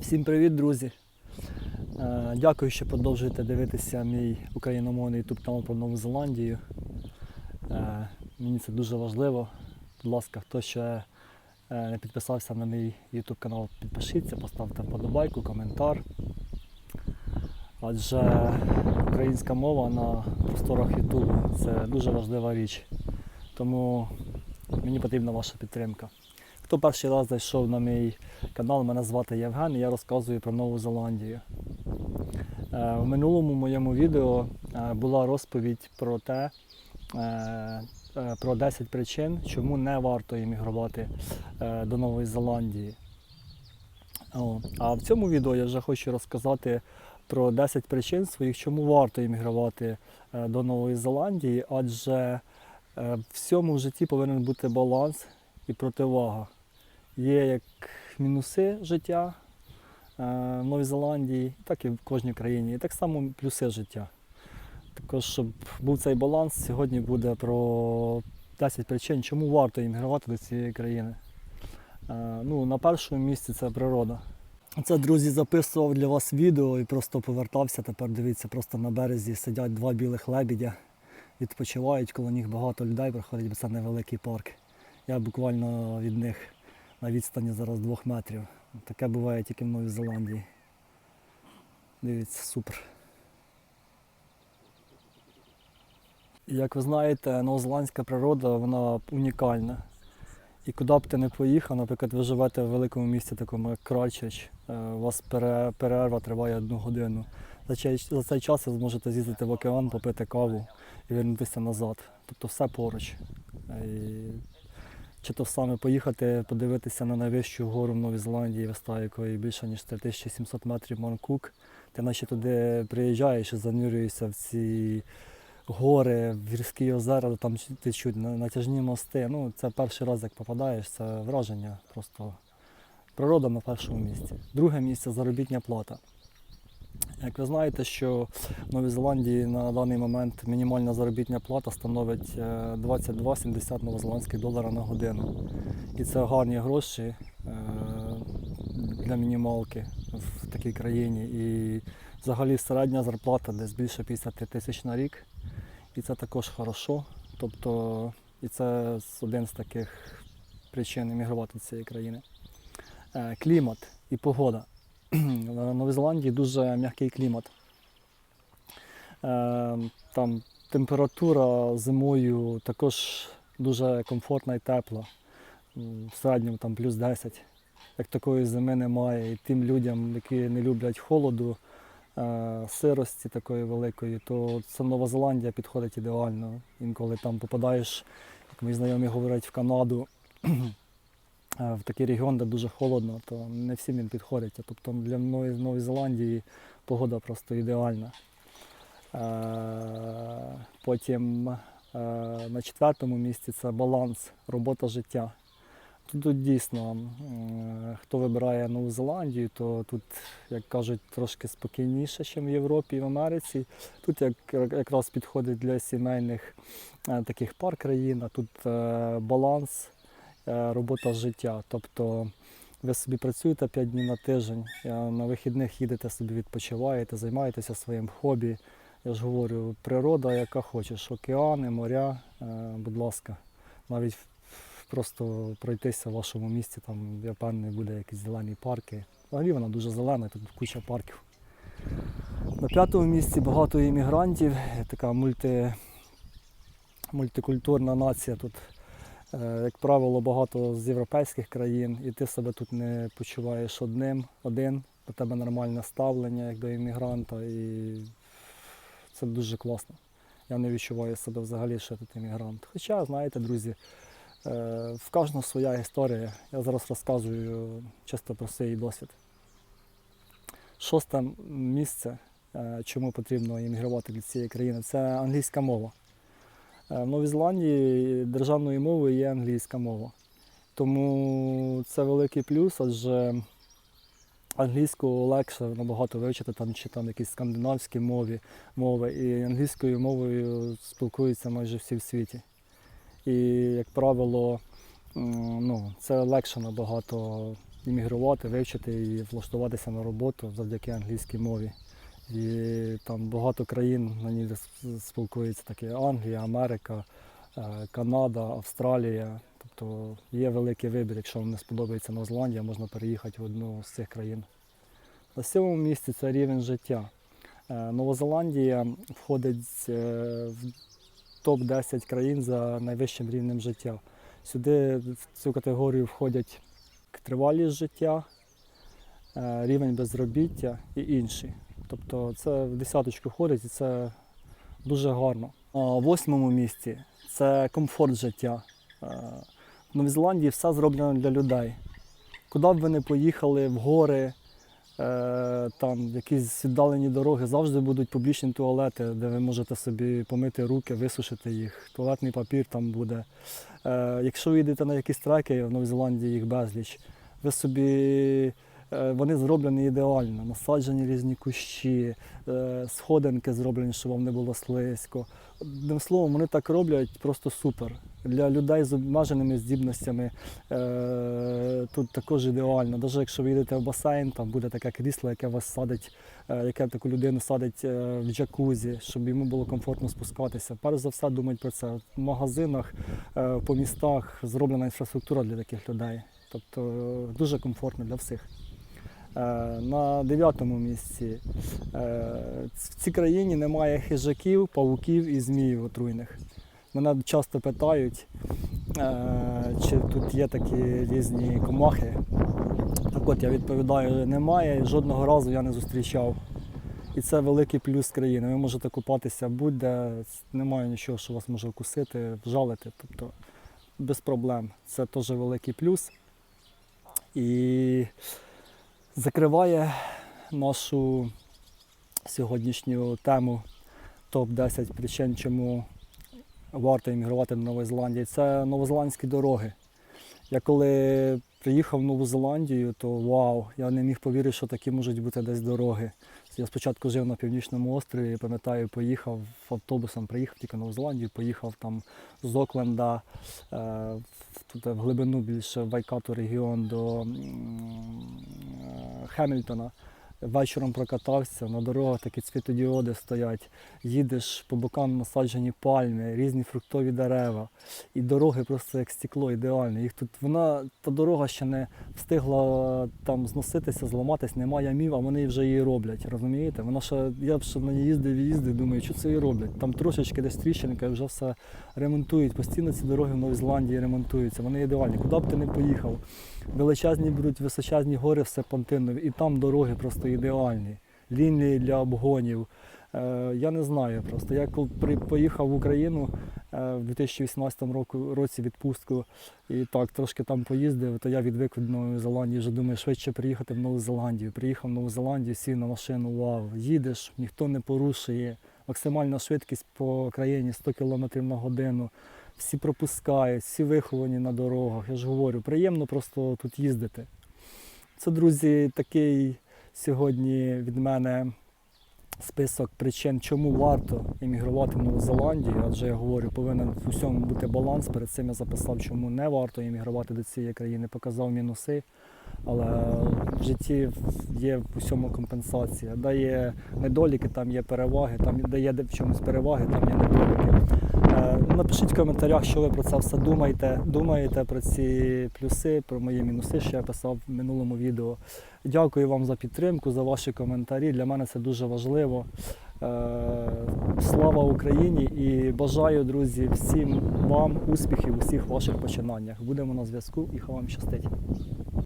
Всім привіт, друзі! Е, Дякую, що продовжуєте дивитися мій україномовний YouTube канал про Нову Зеландію. Е, Мені це дуже важливо. Будь ласка, хто ще е, не підписався на мій YouTube канал, підпишіться, поставте вподобайку, коментар. Адже українська мова на просторах YouTube це дуже важлива річ. Тому мені потрібна ваша підтримка. Хто перший раз зайшов на мій канал, мене звати Євген і я розказую про Нову Зеландію. Е, В минулому моєму відео е, була розповідь про те, е, про 10 причин, чому не варто іммігрувати до Нової Зеландії. А в цьому відео я вже хочу розказати про 10 причин своїх, чому варто іммігрувати до Нової Зеландії, адже в всьому житті повинен бути баланс і противага. Є як мінуси життя е, в Новій Зеландії, так і в кожній країні. І так само плюси життя. Також, щоб був цей баланс, сьогодні буде про 10 причин, чому варто іммігрувати до цієї країни. Е, Ну, на першому місці це природа. Це, друзі, записував для вас відео і просто повертався. Тепер дивіться, просто на березі сидять два білих лебідя, відпочивають, коло них багато людей приходить, бо це невеликий парк. Я буквально від них на відстані зараз двох метрів. Таке буває тільки в Новій Зеландії. Дивіться, супер. Як ви знаєте, новозеландська природа вона унікальна. І куди б ти не поїхав, наприклад, ви живете в великому місті, такому як Крайчич, е, у вас перерва триває одну годину. За цей, за цей час ви зможете з'їздити в океан, попити каву і вернутися назад. Тобто все поруч. Е, І чи то саме поїхати, подивитися на найвищу гору в Новій Зеландії, висота якої більше ніж 3700 метрів Манкук. Ти наче туди приїжджаєш і занурюєшся в ці гори, в гірські озера, там течуть на- натяжні мости. Ну, це перший раз, як попадаєш, це враження. Просто природа на першому місці. Друге місце заробітня плата. Як ви знаєте, що в Новій Зеландії на даний момент мінімальна заробітня плата становить е, 22,70 новозеландських доларів на годину. І це гарні гроші е, для мінімалки в такій країні. І взагалі середня зарплата десь більше 50 тисяч на рік. І це також хорошо. Тобто, і це один з таких причин емігрувати з цієї країни. Е, Клімат і погода. В Новій Зеландії дуже м'який клімат. Е, Там температура зимою також дуже комфортна і тепла. В середньому там плюс 10. Як такої зими немає. І тим людям, які не люблять холоду, е, сирості такої великої, то це Нова Зеландія підходить ідеально. Інколи там попадаєш, як мої знайомі говорять, в Канаду, е, в такий регіон, де дуже холодно, то не всім він підходить. Тобто для Нової, Зеландії погода просто ідеальна. Е, Потім е, на четвертому місці це баланс, робота життя. Тут, дійсно, хто вибирає Нову Зеландію, то тут, як кажуть, трошки спокійніше, ніж в Європі і в Америці. Тут як, якраз підходить для сімейних е, таких пар країн, а тут е, баланс, е, робота життя. Тобто ви собі працюєте 5 днів на тиждень, на вихідних їдете собі відпочиваєте, займаєтеся своїм хобі. Я ж говорю, природа, яка хочеш, океани, моря, е, будь ласка, навіть просто пройтися в вашому місті, там, я впевнений, буде якісь зелені парки. Взагалі вона дуже зелена, тут куча парків. На п'ятому місці багато іммігрантів, така мульти, мультикультурна нація тут. Е, Як правило, багато з європейських країн, і ти себе тут не почуваєш одним, один, до тебе нормальне ставлення як до іммігранта, і це дуже класно. Я не відчуваю себе взагалі, що я тут іммігрант. Хоча, знаєте, друзі, е, в кожного своя історія. Я зараз розказую чисто про свій досвід. Шосте місце, е, чому потрібно іммігрувати до цієї країни, це англійська мова. Е, В Новій Зеландії державною мовою є англійська мова. Тому це великий плюс, адже англійську легше набагато вивчити, там, чи там якісь скандинавські мові, мови. І англійською мовою спілкуються майже всі в світі. І, як правило, ну, це легше набагато іммігрувати, вивчити і влаштуватися на роботу завдяки англійській мові. І там багато країн на ній с- спілкуються, такі Англія, Америка, е, Канада, Австралія. Тобто є великий вибір, якщо вам не сподобається Нова Зеландія, можна переїхати в одну з цих країн. На сьомому місці це рівень життя. Е, Нова Зеландія входить е, в топ-10 країн за найвищим рівнем життя. Сюди в цю категорію входять тривалість життя, рівень безробіття і інші. Тобто це в десяточку входить і це дуже гарно. В восьмому місці це комфорт життя. Е, В Новій Зеландії все зроблено для людей. Куди б ви не поїхали, в гори, е, там якісь віддалені дороги, завжди будуть публічні туалети, де ви можете собі помити руки, висушити їх. Туалетний папір там буде. Е, Якщо ви йдете на якісь треки, в Новій Зеландії їх безліч, ви собі. Е, Вони зроблені ідеально, насаджені різні кущі, е, сходинки зроблені, щоб вам не було слизько. Одним словом, вони так роблять просто супер. Для людей з обмеженими здібностями е, тут також ідеально. Навіть якщо ви йдете в басейн, там буде таке крісло, яке вас садить, яке таку людину садить в джакузі, щоб йому було комфортно спускатися. Перш за все думають про це. В магазинах, по містах зроблена інфраструктура для таких людей. Тобто дуже комфортно для всіх. Е, На дев'ятому місці е, в цій країні немає хижаків, павуків і зміїв отруйних. Мене часто питають, е, чи тут є такі різні комахи. Так от я відповідаю, немає, і жодного разу я не зустрічав. І це великий плюс країни. Ви можете купатися будь-де, немає нічого, що вас може вкусити, вжалити. Тобто без проблем. Це теж великий плюс. І закриває нашу сьогоднішню тему топ-10 причин, чому варто іммігрувати до Нової Зеландії. Це новозеландські дороги. Я коли приїхав в Нову Зеландію, то вау, я не міг повірити, що такі можуть бути десь дороги. Я спочатку жив на північному острові, пам'ятаю, поїхав автобусом, приїхав тільки в Нову Зеландію, поїхав там з Окленда е, в- тут глибину більше Вайкату регіон до е, Хемільтона. Вечором прокатався, на дорогах такі світодіоди стоять, їдеш по бокам насаджені пальми, різні фруктові дерева. І дороги просто як стекло ідеальне. Їх тут вона, та дорога ще не встигла там зноситися, зламатись, немає ямів, а вони вже її роблять. Розумієте? Вона ще, я б ще на ній їздив і їздив, думаю, що це її роблять. Там трошечки десь тріщинка, і вже все ремонтують. Постійно ці дороги в Новій Зеландії ремонтуються. Вони ідеальні. Куди б ти не поїхав? Величезні будуть височезні гори все понтинові, і там дороги просто ідеальні. Лінії для обгонів. Е, я не знаю просто. Я коли поїхав в Україну е, в 2018 року, році відпустку і так трошки там поїздив, то я відвик від Нової Зеландії, вже думаю, швидше приїхати в Нову Зеландію. Приїхав в Нову Зеландію, сів на машину, вау, їдеш, ніхто не порушує. Максимальна швидкість по країні 100 км на годину. Всі пропускають, всі виховані на дорогах. Я ж говорю, приємно просто тут їздити. Це, друзі, такий сьогодні від мене список причин, чому варто іммігрувати в Нову Зеландію. Адже я говорю, повинен в усьому бути баланс. Перед цим я записав, чому не варто іммігрувати до цієї країни, показав мінуси. Але в житті є в усьому компенсація. Де є недоліки, там є переваги, там де є в чомусь переваги, там є недоліки. Е, Напишіть в коментарях, що ви про це все думаєте. Думаєте про ці плюси, про мої мінуси, що я писав в минулому відео. Дякую вам за підтримку, за ваші коментарі. Для мене це дуже важливо. Е, Слава Україні і бажаю, друзі, всім вам успіхів у всіх ваших починаннях. Будемо на зв'язку і хай вам щастить.